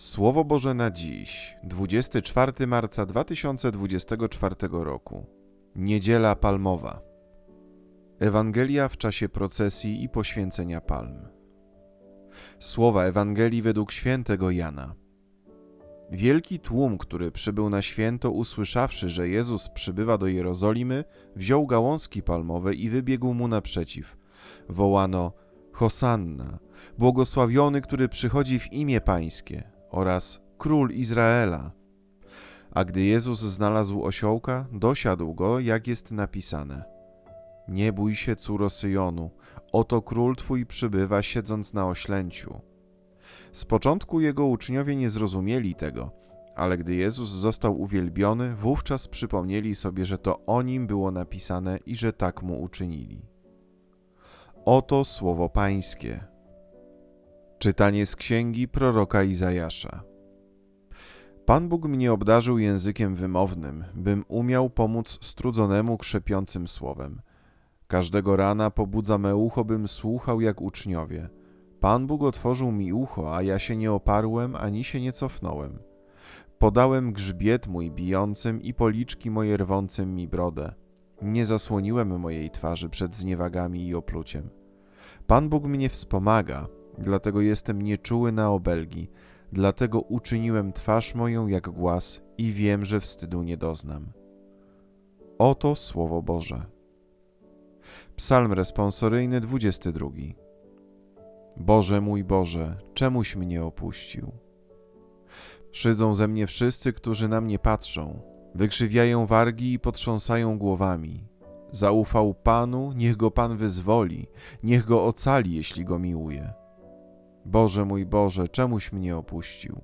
Słowo Boże na dziś, 24 marca 2024 roku. Niedziela Palmowa. Ewangelia w czasie procesji i poświęcenia palm. Słowa Ewangelii według świętego Jana. Wielki tłum, który przybył na święto, usłyszawszy, że Jezus przybywa do Jerozolimy, wziął gałązki palmowe i wybiegł mu naprzeciw. Wołano: Hosanna, błogosławiony, który przychodzi w imię Pańskie oraz Król Izraela. A gdy Jezus znalazł osiołka, dosiadł go, jak jest napisane: Nie bój się, córo Syjonu, oto król twój przybywa, siedząc na oślęciu. Z początku jego uczniowie nie zrozumieli tego, ale gdy Jezus został uwielbiony, wówczas przypomnieli sobie, że to o nim było napisane i że tak mu uczynili. Oto słowo Pańskie. Czytanie z księgi proroka Izajasza. Pan Bóg mnie obdarzył językiem wymownym, bym umiał pomóc strudzonemu krzepiącym słowem. Każdego rana pobudza me ucho, bym słuchał jak uczniowie. Pan Bóg otworzył mi ucho, a ja się nie oparłem ani się nie cofnąłem. Podałem grzbiet mój bijącym i policzki moje rwącym mi brodę. Nie zasłoniłem mojej twarzy przed zniewagami i opluciem. Pan Bóg mnie wspomaga, dlatego jestem nieczuły na obelgi, dlatego uczyniłem twarz moją jak głaz i wiem, że wstydu nie doznam. Oto Słowo Boże. Psalm responsoryjny 22. Boże mój Boże, czemuś mnie opuścił? Szydzą ze mnie wszyscy, którzy na mnie patrzą, wykrzywiają wargi i potrząsają głowami. Zaufał Panu, niech go Pan wyzwoli, niech go ocali, jeśli go miłuje. Boże mój Boże, czemuś mnie opuścił?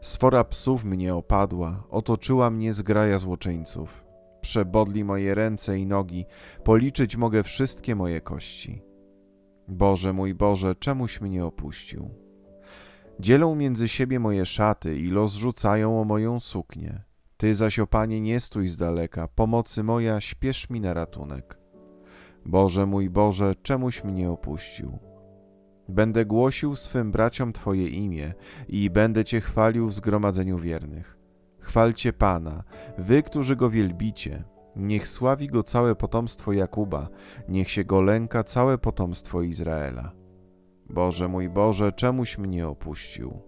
Sfora psów mnie opadła, otoczyła mnie zgraja złoczyńców. Przebodli moje ręce i nogi, policzyć mogę wszystkie moje kości. Boże mój Boże, czemuś mnie opuścił? Dzielą między siebie moje szaty i los rzucają o moją suknię. Ty zaś, o Panie, nie stój z daleka, pomocy moja, śpiesz mi na ratunek. Boże mój Boże, czemuś mnie opuścił? Będę głosił swym braciom Twoje imię i będę Cię chwalił w zgromadzeniu wiernych. Chwalcie Pana, Wy, którzy Go wielbicie. Niech sławi Go całe potomstwo Jakuba, niech się Go lęka całe potomstwo Izraela. Boże mój Boże, czemuś mnie opuścił?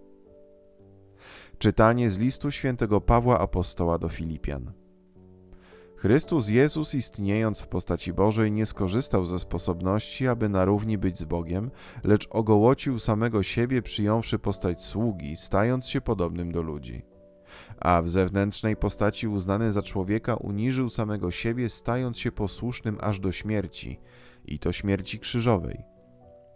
Czytanie z listu świętego Pawła Apostoła do Filipian. Chrystus Jezus, istniejąc w postaci Bożej, nie skorzystał ze sposobności, aby na równi być z Bogiem, lecz ogołocił samego siebie, przyjąwszy postać sługi, stając się podobnym do ludzi. A w zewnętrznej postaci uznany za człowieka uniżył samego siebie, stając się posłusznym aż do śmierci, i to śmierci krzyżowej.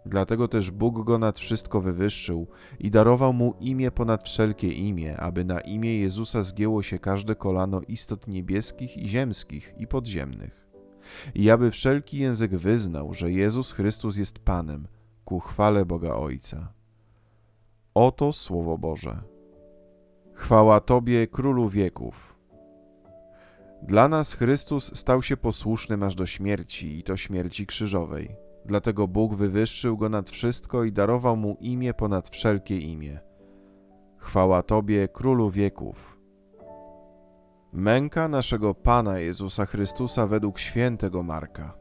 Dlatego też Bóg go nad wszystko wywyższył i darował mu imię ponad wszelkie imię, aby na imię Jezusa zgięło się każde kolano istot niebieskich i ziemskich i podziemnych. I aby wszelki język wyznał, że Jezus Chrystus jest Panem, ku chwale Boga Ojca. Oto Słowo Boże. Chwała Tobie, Królu wieków. Dla nas Chrystus stał się posłusznym aż do śmierci i to śmierci krzyżowej. Dlatego Bóg wywyższył go nad wszystko i darował mu imię ponad wszelkie imię. Chwała Tobie, Królu wieków. Męka naszego Pana Jezusa Chrystusa według świętego Marka.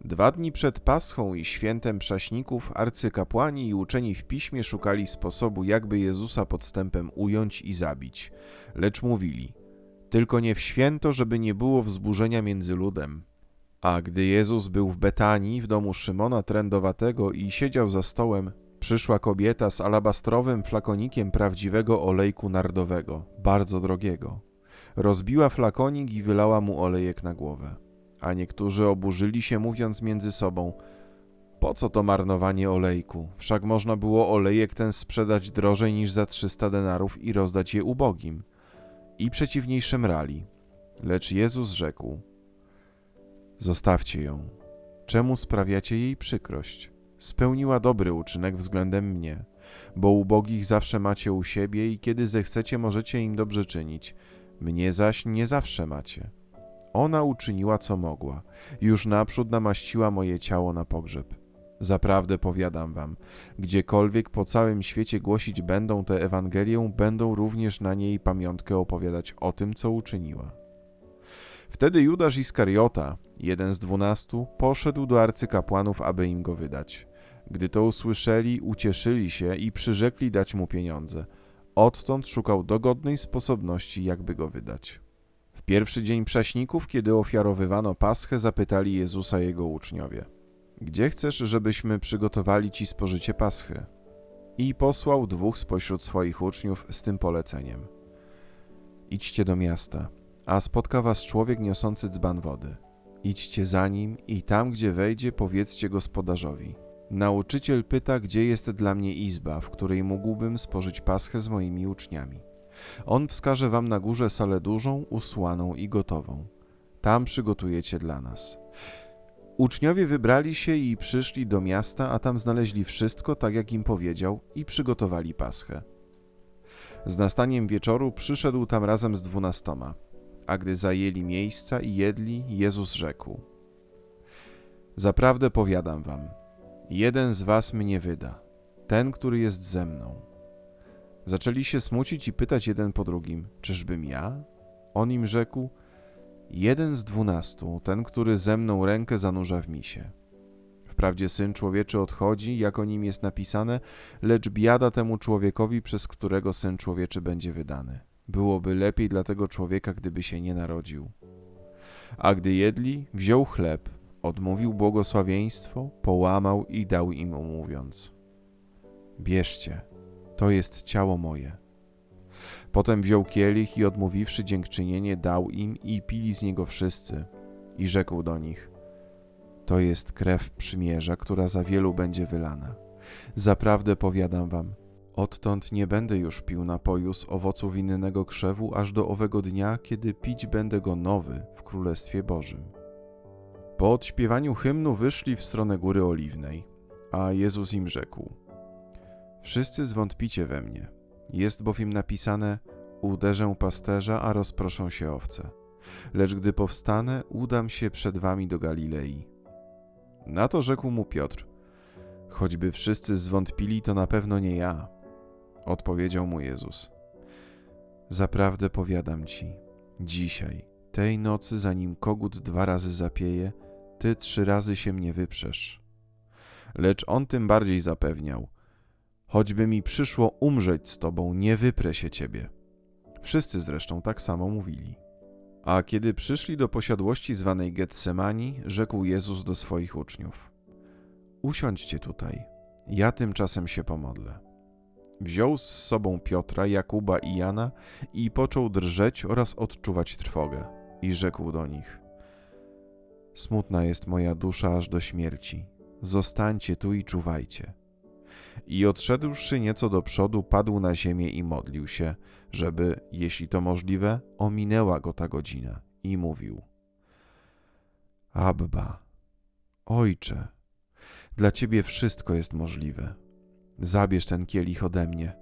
Dwa dni przed Paschą i świętem prześników arcykapłani i uczeni w piśmie szukali sposobu, jakby Jezusa podstępem ująć i zabić, lecz mówili: Tylko nie w święto, żeby nie było wzburzenia między ludem. A gdy Jezus był w Betanii, w domu Szymona Trędowatego i siedział za stołem, przyszła kobieta z alabastrowym flakonikiem prawdziwego olejku nardowego, bardzo drogiego. Rozbiła flakonik i wylała mu olejek na głowę. A niektórzy oburzyli się, mówiąc między sobą: Po co to marnowanie olejku? Wszak można było olejek ten sprzedać drożej niż za trzysta denarów i rozdać je ubogim. I przeciwniej szemrali. Lecz Jezus rzekł: Zostawcie ją. Czemu sprawiacie jej przykrość? Spełniła dobry uczynek względem mnie, bo ubogich zawsze macie u siebie i kiedy zechcecie, możecie im dobrze czynić. Mnie zaś nie zawsze macie. Ona uczyniła co mogła, już naprzód namaściła moje ciało na pogrzeb. Zaprawdę powiadam wam, gdziekolwiek po całym świecie głosić będą tę Ewangelię, będą również na niej pamiątkę opowiadać o tym, co uczyniła. Wtedy Judasz Iskariota, jeden z dwunastu, poszedł do arcykapłanów, aby im go wydać. Gdy to usłyszeli, ucieszyli się i przyrzekli dać mu pieniądze. Odtąd szukał dogodnej sposobności, jakby go wydać. W pierwszy dzień prześników, kiedy ofiarowywano paschę, zapytali Jezusa jego uczniowie – gdzie chcesz, żebyśmy przygotowali ci spożycie paschy? I posłał dwóch spośród swoich uczniów z tym poleceniem. Idźcie do miasta, a spotka was człowiek niosący dzban wody. Idźcie za nim i tam, gdzie wejdzie, powiedzcie gospodarzowi. Nauczyciel pyta, gdzie jest dla mnie izba, w której mógłbym spożyć paschę z moimi uczniami. On wskaże wam na górze salę dużą, usłaną i gotową. Tam przygotujecie dla nas. Uczniowie wybrali się i przyszli do miasta, a tam znaleźli wszystko tak, jak im powiedział, i przygotowali paschę. Z nastaniem wieczoru przyszedł tam razem z dwunastoma, a gdy zajęli miejsca i jedli, Jezus rzekł: Zaprawdę powiadam wam, jeden z was mnie wyda, ten, który jest ze mną. Zaczęli się smucić i pytać jeden po drugim: Czyżbym ja? On im rzekł: Jeden z dwunastu, ten, który ze mną rękę zanurza w misie. Wprawdzie syn człowieczy odchodzi, jak o nim jest napisane, lecz biada temu człowiekowi, przez którego syn człowieczy będzie wydany. Byłoby lepiej dla tego człowieka, gdyby się nie narodził. A gdy jedli, wziął chleb, odmówił błogosławieństwo, połamał i dał im, mówiąc: Bierzcie, to jest ciało moje Potem wziął kielich i odmówiwszy dziękczynienie, dał im i pili z niego wszyscy. I rzekł do nich: To jest krew przymierza, która za wielu będzie wylana. Zaprawdę powiadam wam, odtąd nie będę już pił napoju z owoców innego krzewu, aż do owego dnia, kiedy pić będę go nowy w Królestwie Bożym. Po odśpiewaniu hymnu wyszli w stronę Góry Oliwnej, a Jezus im rzekł: Wszyscy zwątpicie we mnie jest bowiem napisane: Uderzę pasterza, a rozproszą się owce. Lecz gdy powstanę, udam się przed wami do Galilei. Na to rzekł mu Piotr: Choćby wszyscy zwątpili, to na pewno nie ja. Odpowiedział mu Jezus: Zaprawdę powiadam ci, dzisiaj, tej nocy, zanim kogut dwa razy zapieje, ty trzy razy się mnie wyprzesz. Lecz on tym bardziej zapewniał: Choćby mi przyszło umrzeć z tobą, nie wyprę się ciebie. Wszyscy zresztą tak samo mówili. A kiedy przyszli do posiadłości zwanej Getsemani, rzekł Jezus do swoich uczniów: Usiądźcie tutaj, ja tymczasem się pomodlę. Wziął z sobą Piotra, Jakuba i Jana i począł drżeć oraz odczuwać trwogę. I rzekł do nich: Smutna jest moja dusza aż do śmierci. Zostańcie tu i czuwajcie. I odszedłszy nieco do przodu, padł na ziemię i modlił się, żeby, jeśli to możliwe, ominęła go ta godzina. I mówił: Abba, ojcze, dla ciebie wszystko jest możliwe. Zabierz ten kielich ode mnie,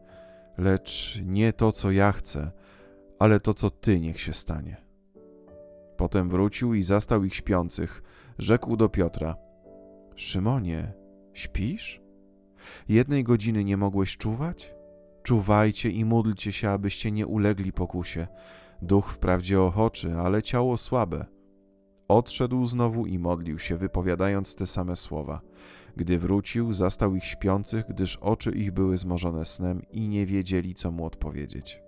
lecz nie to, co ja chcę, ale to, co ty niech się stanie. Potem wrócił i zastał ich śpiących. Rzekł do Piotra: Szymonie, śpisz? Jednej godziny nie mogłeś czuwać? Czuwajcie i módlcie się, abyście nie ulegli pokusie. Duch wprawdzie ochoczy, ale ciało słabe. Odszedł znowu i modlił się, wypowiadając te same słowa. Gdy wrócił, zastał ich śpiących, gdyż oczy ich były zmorzone snem i nie wiedzieli, co mu odpowiedzieć.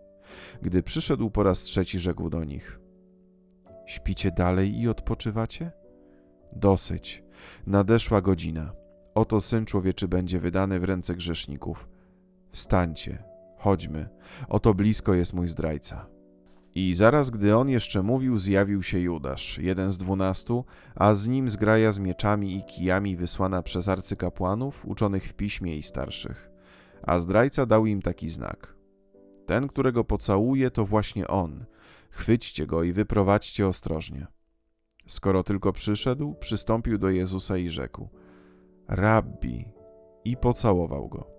Gdy przyszedł po raz trzeci, rzekł do nich: Śpicie dalej i odpoczywacie? Dosyć. Nadeszła godzina. Oto syn człowieczy będzie wydany w ręce grzeszników. Wstańcie, chodźmy, oto blisko jest mój zdrajca. I zaraz, gdy on jeszcze mówił, zjawił się Judasz, jeden z dwunastu, a z nim zgraja z mieczami i kijami wysłana przez arcykapłanów, uczonych w piśmie i starszych. A zdrajca dał im taki znak. Ten, którego pocałuje, to właśnie on. Chwyćcie go i wyprowadźcie ostrożnie. Skoro tylko przyszedł, przystąpił do Jezusa i rzekł – Rabbi, i pocałował go.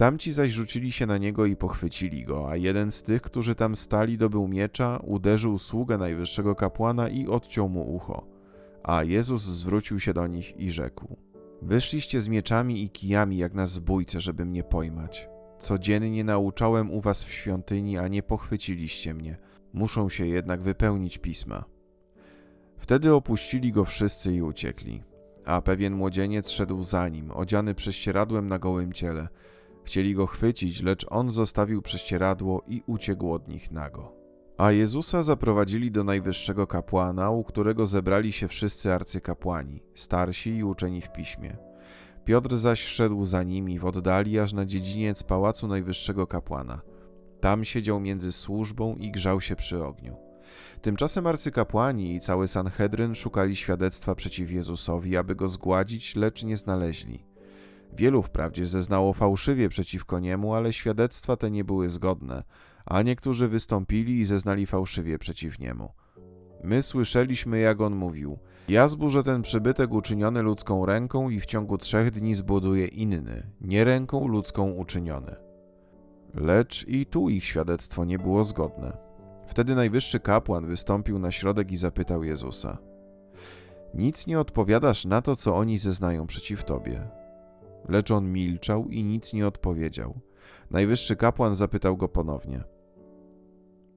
Tamci zaś rzucili się na niego i pochwycili go, a jeden z tych, którzy tam stali, dobył miecza, uderzył sługę najwyższego kapłana i odciął mu ucho. A Jezus zwrócił się do nich i rzekł: Wyszliście z mieczami i kijami jak na zbójce, żeby mnie pojmać. Codziennie nauczałem u was w świątyni, a nie pochwyciliście mnie. Muszą się jednak wypełnić pisma. Wtedy opuścili go wszyscy i uciekli. A pewien młodzieniec szedł za nim, odziany prześcieradłem na gołym ciele. Chcieli go chwycić, lecz on zostawił prześcieradło i uciekł od nich nago. A Jezusa zaprowadzili do najwyższego kapłana, u którego zebrali się wszyscy arcykapłani, starsi i uczeni w piśmie. Piotr zaś szedł za nimi w oddali aż na dziedziniec pałacu najwyższego kapłana. Tam siedział między służbą i grzał się przy ogniu. Tymczasem arcykapłani i cały Sanhedryn szukali świadectwa przeciw Jezusowi, aby go zgładzić, lecz nie znaleźli. Wielu wprawdzie zeznało fałszywie przeciwko niemu, ale świadectwa te nie były zgodne, a niektórzy wystąpili i zeznali fałszywie przeciw niemu. My słyszeliśmy, jak on mówił: Ja zburzę ten przybytek uczyniony ludzką ręką i w ciągu trzech dni zbuduję inny, nie ręką ludzką uczyniony. Lecz i tu ich świadectwo nie było zgodne. Wtedy najwyższy kapłan wystąpił na środek i zapytał Jezusa: Nic nie odpowiadasz na to, co oni zeznają przeciw tobie. Lecz on milczał i nic nie odpowiedział. Najwyższy kapłan zapytał go ponownie: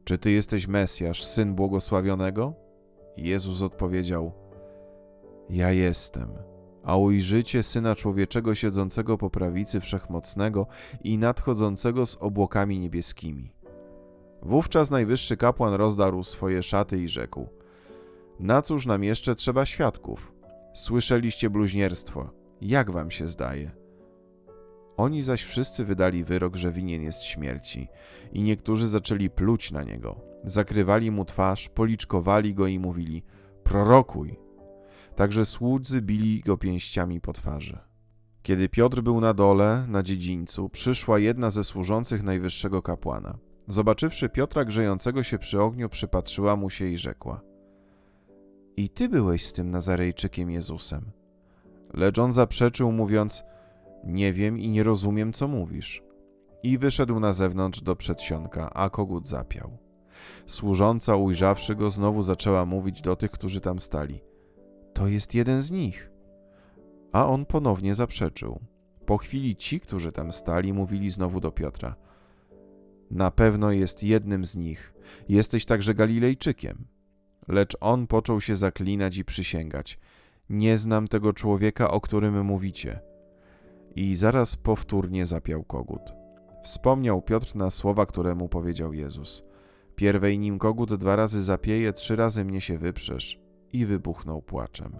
Czy ty jesteś Mesjasz, syn błogosławionego? Jezus odpowiedział: Ja jestem. A ujrzycie syna człowieczego siedzącego po prawicy wszechmocnego i nadchodzącego z obłokami niebieskimi. Wówczas najwyższy kapłan rozdarł swoje szaty i rzekł: Na cóż nam jeszcze trzeba świadków? Słyszeliście bluźnierstwo. Jak wam się zdaje? Oni zaś wszyscy wydali wyrok, że winien jest śmierci, i niektórzy zaczęli pluć na niego. Zakrywali mu twarz, policzkowali go i mówili: Prorokuj! Także słudzy bili go pięściami po twarzy. Kiedy Piotr był na dole, na dziedzińcu, przyszła jedna ze służących najwyższego kapłana. Zobaczywszy Piotra grzejącego się przy ogniu, przypatrzyła mu się i rzekła: I ty byłeś z tym Nazarejczykiem Jezusem. Lecz on zaprzeczył, mówiąc: Nie wiem i nie rozumiem, co mówisz. I wyszedł na zewnątrz do przedsionka, a kogut zapiał. Służąca, ujrzawszy go, znowu zaczęła mówić do tych, którzy tam stali: To jest jeden z nich. A on ponownie zaprzeczył. Po chwili ci, którzy tam stali, mówili znowu do Piotra: Na pewno jest jednym z nich. Jesteś także Galilejczykiem. Lecz on począł się zaklinać i przysięgać: Nie znam tego człowieka, o którym mówicie. I zaraz powtórnie zapiał kogut. Wspomniał Piotr na słowa, które mu powiedział Jezus. Pierwej nim kogut dwa razy zapieje, trzy razy mnie się wyprzesz. I wybuchnął płaczem.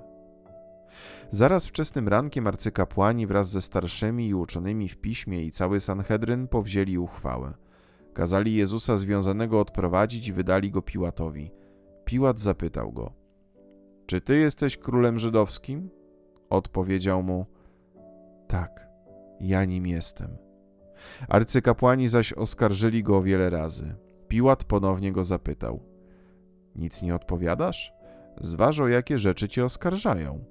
Zaraz wczesnym rankiem arcykapłani wraz ze starszymi i uczonymi w piśmie i cały Sanhedryn powzięli uchwałę. Kazali Jezusa związanego odprowadzić i wydali go Piłatowi. Piłat zapytał go: Czy ty jesteś królem żydowskim? Odpowiedział mu: Tak, ja nim jestem. Arcykapłani zaś oskarżyli go wiele razy. Piłat ponownie go zapytał: Nic nie odpowiadasz? Zważ o jakie rzeczy cię oskarżają.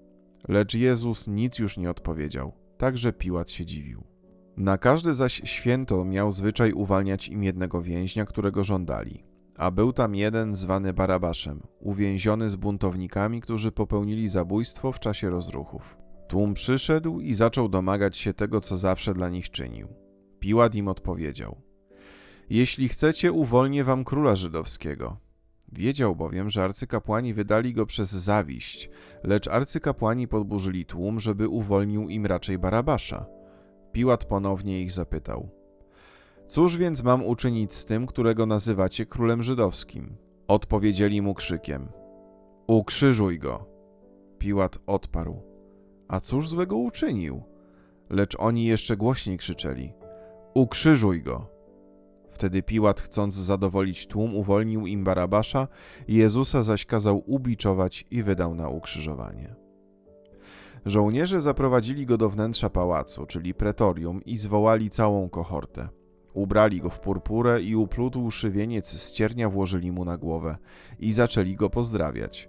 Lecz Jezus nic już nie odpowiedział, także Piłat się dziwił. Na każde zaś święto miał zwyczaj uwalniać im jednego więźnia, którego żądali. A był tam jeden zwany Barabaszem, uwięziony z buntownikami, którzy popełnili zabójstwo w czasie rozruchów. Tłum przyszedł i zaczął domagać się tego, co zawsze dla nich czynił. Piłat im odpowiedział: Jeśli chcecie, uwolnię wam króla żydowskiego. Wiedział bowiem, że arcykapłani wydali go przez zawiść, lecz arcykapłani podburzyli tłum, żeby uwolnił im raczej Barabasza. Piłat ponownie ich zapytał: Cóż więc mam uczynić z tym, którego nazywacie królem żydowskim? Odpowiedzieli mu krzykiem: Ukrzyżuj go! Piłat odparł: A cóż złego uczynił? Lecz oni jeszcze głośniej krzyczeli: Ukrzyżuj go! Wtedy Piłat, chcąc zadowolić tłum, uwolnił im Barabasza, Jezusa zaś kazał ubiczować i wydał na ukrzyżowanie. Żołnierze zaprowadzili go do wnętrza pałacu, czyli pretorium, i zwołali całą kohortę. Ubrali go w purpurę i uplutłszy wieniec z ciernia włożyli mu na głowę i zaczęli go pozdrawiać.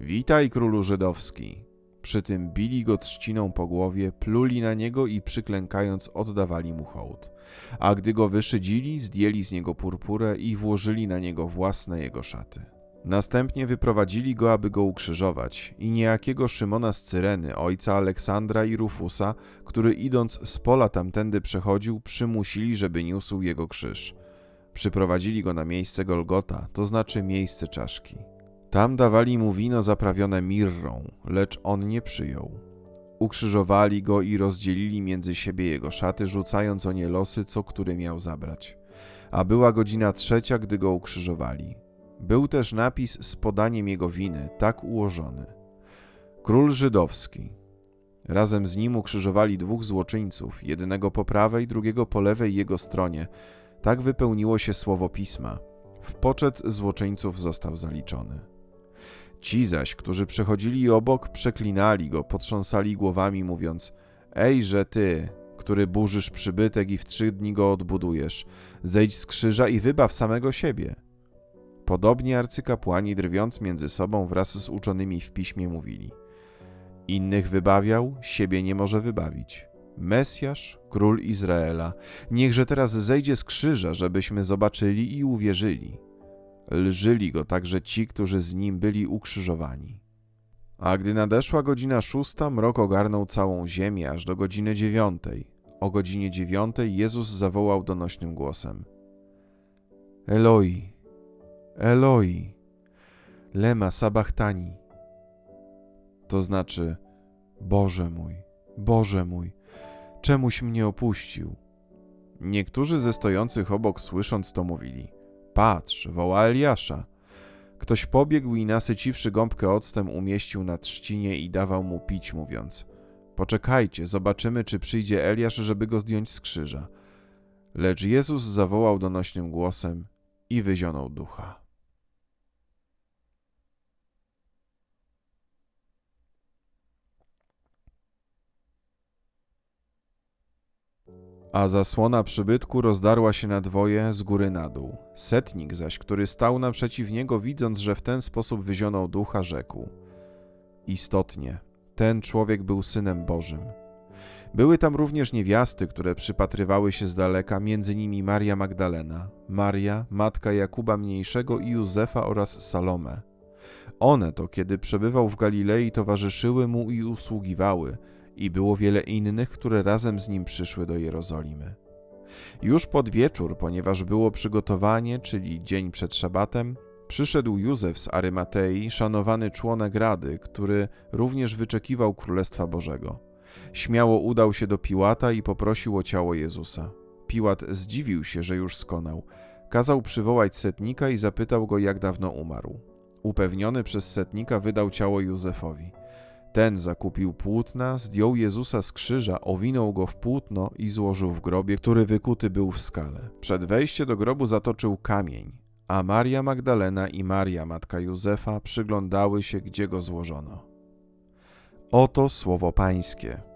Witaj, królu żydowski! Przy tym bili go trzciną po głowie, pluli na niego i przyklękając oddawali mu hołd. A gdy go wyszydzili, zdjęli z niego purpurę i włożyli na niego własne jego szaty. Następnie wyprowadzili go, aby go ukrzyżować, i niejakiego Szymona z Cyreny, ojca Aleksandra i Rufusa, który idąc z pola tamtędy przechodził, przymusili, żeby niósł jego krzyż. Przyprowadzili go na miejsce Golgota, to znaczy miejsce czaszki. Tam dawali mu wino zaprawione mirrą, lecz on nie przyjął. Ukrzyżowali go i rozdzielili między siebie jego szaty, rzucając o nie losy, co który miał zabrać. A była godzina trzecia, gdy go ukrzyżowali. Był też napis z podaniem jego winy, tak ułożony. Król żydowski. Razem z nim ukrzyżowali dwóch złoczyńców, jednego po prawej, drugiego po lewej jego stronie. Tak wypełniło się słowo pisma. W poczet złoczyńców został zaliczony. Ci zaś, którzy przechodzili obok, przeklinali go, potrząsali głowami, mówiąc: Ej, że ty, który burzysz przybytek i w trzy dni go odbudujesz, zejdź z krzyża i wybaw samego siebie. Podobnie arcykapłani, drwiąc między sobą wraz z uczonymi w piśmie, mówili: Innych wybawiał, siebie nie może wybawić. Mesjasz, król Izraela, niechże teraz zejdzie z krzyża, żebyśmy zobaczyli i uwierzyli. Lżyli go także ci, którzy z nim byli ukrzyżowani. A gdy nadeszła godzina szósta, mrok ogarnął całą ziemię aż do godziny dziewiątej. O godzinie dziewiątej Jezus zawołał donośnym głosem: Eloi, Eloi, lema sabachtani. To znaczy: Boże mój, Boże mój, czemuś mnie opuścił? Niektórzy ze stojących obok, słysząc to, mówili: Patrz, woła Eliasza. Ktoś pobiegł i nasyciwszy gąbkę octem umieścił na trzcinie i dawał mu pić, mówiąc: Poczekajcie, zobaczymy, czy przyjdzie Eliasz, żeby go zdjąć z krzyża. Lecz Jezus zawołał donośnym głosem i wyzionął ducha. A zasłona przybytku rozdarła się na dwoje z góry na dół. Setnik zaś, który stał naprzeciw niego, widząc, że w ten sposób wyzionął ducha, rzekł: Istotnie, ten człowiek był synem Bożym. Były tam również niewiasty, które przypatrywały się z daleka, między nimi Maria Magdalena, Maria, matka Jakuba Mniejszego i Józefa oraz Salome. One to, kiedy przebywał w Galilei, towarzyszyły mu i usługiwały, i było wiele innych, które razem z nim przyszły do Jerozolimy. Już pod wieczór, ponieważ było przygotowanie, czyli dzień przed szabatem, przyszedł Józef z Arymatei, szanowany członek rady, który również wyczekiwał Królestwa Bożego. Śmiało udał się do Piłata i poprosił o ciało Jezusa. Piłat zdziwił się, że już skonał. Kazał przywołać setnika i zapytał go, jak dawno umarł. Upewniony przez setnika wydał ciało Józefowi. Ten zakupił płótna, zdjął Jezusa z krzyża, owinął go w płótno i złożył w grobie, który wykuty był w skale. Przed wejściem do grobu zatoczył kamień, a Maria Magdalena i Maria, matka Józefa, przyglądały się, gdzie go złożono. Oto słowo Pańskie.